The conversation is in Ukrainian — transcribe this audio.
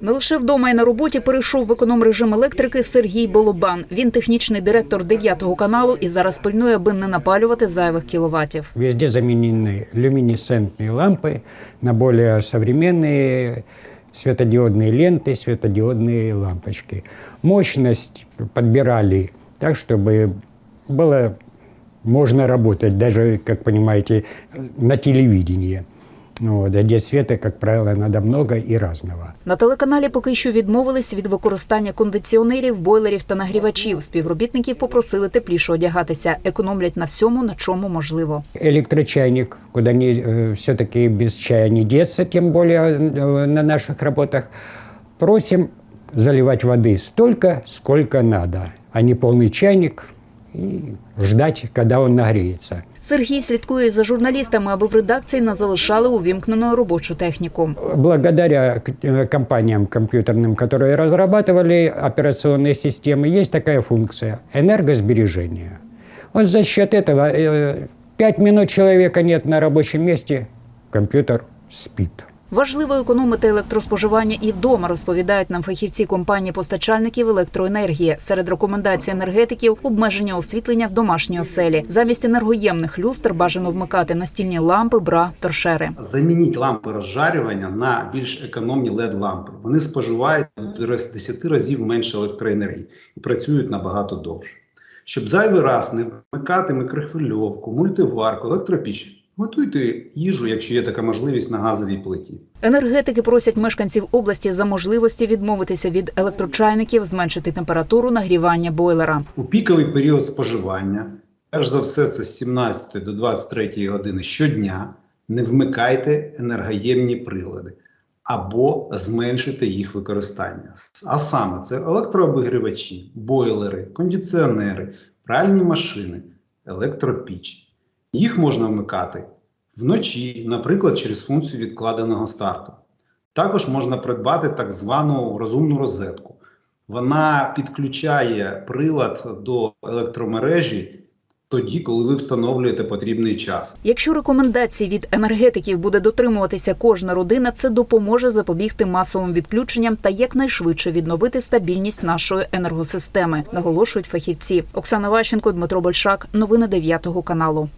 Не лише вдома і на роботі перейшов в економ режим електрики Сергій Боломбан. Він технічний директор 9 каналу і зараз пильнує, аби не напалювати зайвих кіловатів. Везде заменены люминесцентные лампы на более современные светодиодные ленты, светодиодные лампочки. Мощность подбирали так, чтобы было можно работать, даже, как понимаете, на телевидении. Вот, а где света, как правило, надо много и разного. На телеканалі поки що відмовились від використання кондиціонерів, бойлерів та нагрівачів. Співробітників попросили тепліше одягатися, економлять на всьому, на чому можливо. электрочайник, куда не, все-таки без чая не деться, тем более э, на наших работах. Просим заливать воды столько, сколько надо, а не полный чайник и ждать, когда он нагреется. Сергій слідкує за журналістами, аби в редакції не залишали увімкненою робочу техніку. Благодаря к- э, компаниям компьютерным, которые разрабатывали операционные системы, есть такая функция – энергосбережение. Вот за счет этого э, пять минут человека нет на рабочем месте, компьютер спит. Важливо економити електроспоживання і вдома, розповідають нам фахівці компанії постачальників електроенергії. Серед рекомендацій енергетиків обмеження освітлення в домашній оселі. Замість енергоємних люстр бажано вмикати настільні лампи, бра, торшери. Замініть лампи розжарювання на більш економні led лампи. Вони споживають до 10 разів менше електроенергії і працюють набагато довше. Щоб зайвий раз не вмикати микрохвильовку, мультиварку, електропіч, готуйте їжу, якщо є така можливість на газовій плиті. Енергетики просять мешканців області за можливості відмовитися від електрочайників, зменшити температуру нагрівання бойлера. У піковий період споживання, перш за все, це з 17 до 23 години щодня, не вмикайте енергоємні прилади або зменшуйте їх використання. А саме це електрообігрівачі, бойлери, кондиціонери, пральні машини, електропіч. Їх можна вмикати вночі, наприклад, через функцію відкладеного старту. Також можна придбати так звану розумну розетку. Вона підключає прилад до електромережі тоді, коли ви встановлюєте потрібний час. Якщо рекомендацій від енергетиків буде дотримуватися кожна родина, це допоможе запобігти масовим відключенням та якнайшвидше відновити стабільність нашої енергосистеми, наголошують фахівці. Оксана Ващенко, Дмитро Большак. Новини 9 каналу.